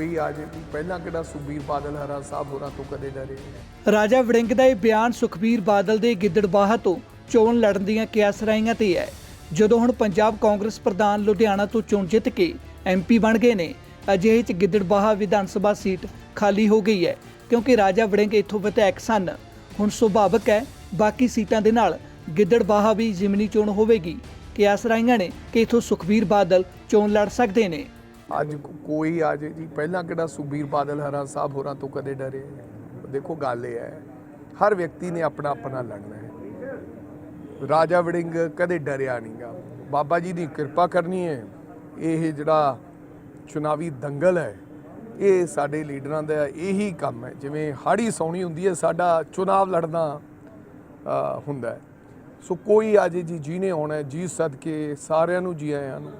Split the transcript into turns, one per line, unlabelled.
ਕੋਈ ਆ ਜੇ ਪਹਿਲਾਂ ਕਿਹੜਾ ਸੁਖਬੀਰ ਬਾਦਲ, ਹਰਾ ਸਾਹਿਬ ਹੋਰਾਂ ਤੋਂ ਕਦੇ ਡਰੇ
ਰਾਜਾ ਵੜਿੰਗ ਦਾ ਇਹ ਬਿਆਨ ਸੁਖਬੀਰ ਬਾਦਲ ਦੇ ਗਿੱਦੜਬਾਹ ਤੋਂ ਚੋਣ ਲੜਨ ਦੀਆਂ ਕਿਆਸਰਾਈਆਂ ਤੇ ਹੈ। ਜਦੋਂ ਹੁਣ ਪੰਜਾਬ ਕਾਂਗਰਸ ਪ੍ਰਧਾਨ ਲੁਧਿਆਣਾ ਤੋਂ ਚੋਣ ਜਿੱਤ ਕੇ ਐਮਪੀ ਬਣ ਗਏ ਨੇ, ਅਜਿਹੇ ਚ ਗਿੱਦੜਬਾਹਾ ਵਿਧਾਨ ਸਭਾ ਸੀਟ ਖਾਲੀ ਹੋ ਗਈ ਹੈ, ਕਿਉਂਕਿ ਰਾਜਾ ਵੜਿੰਗ ਇੱਥੋਂ ਵਿਧਾਇਕ ਸਨ। ਹੁਣ ਸੁਭਾਵਕ ਹੈ, ਬਾਕੀ ਸੀਟਾਂ ਦੇ ਨਾਲ ਗਿੱਦੜਬਾਹਾ ਵੀ ਜ਼ਿਮਨੀ ਚੋਣ ਹੋਵੇਗੀ। ਕਿਆਸਰਾਈਆਂ ਨੇ ਕਿ ਇੱਥੋਂ ਸੁਖਬੀਰ ਬਾਦਲ ਚੋਣ ਲੜ ਸਕਦੇ ਨੇ।
ਅੱਜ ਕੋਈ ਆ ਜੇ ਜੀ ਪਹਿਲਾਂ ਕਿਹੜਾ ਸੁਖਬੀਰ ਬਾਦਲ ਹਰਾ ਸਾਹਿਬ ਹੋਰਾਂ ਤੋਂ ਕਦੇ ਡਰੇ? ਦੇਖੋ ਗੱਲ ਇਹ ਹੈ ਹਰ ਵਿਅਕਤੀ ਨੇ ਆਪਣਾ ਆਪਣਾ ਲੜਨਾ ਹੈ। ਰਾਜਾ ਵੜਿੰਗ ਕਦੇ ਡਰਿਆ ਨਹੀਂਗਾ। ਬਾਬਾ ਜੀ ਦੀ ਕਿਰਪਾ ਕਰਨੀ ਹੈ। ਇਹ ਜਿਹੜਾ ਚੁਣਾਵੀ ਦੰਗਲ ਹੈ ਇਹ ਸਾਡੇ ਲੀਡਰਾਂ ਦਾ ਇਹੀ ਕੰਮ ਹੈ। ਜਿਵੇਂ ਹਾੜੀ ਸੌਣੀ ਹੁੰਦੀ ਹੈ ਸਾਡਾ ਚੁਣਾਵ ਲੜਨਾ ਹੁੰਦਾ ਹੈ। ਸੋ ਕੋਈ ਅੱਜ ਜੀ ਜਿਹਨੇ ਆਉਣਾ ਹੈ, ਜੀ ਸਦਕੇ ਸਾਰਿਆਂ ਨੂੰ ਜੀ ਆਇਆਂ ਨੂੰ।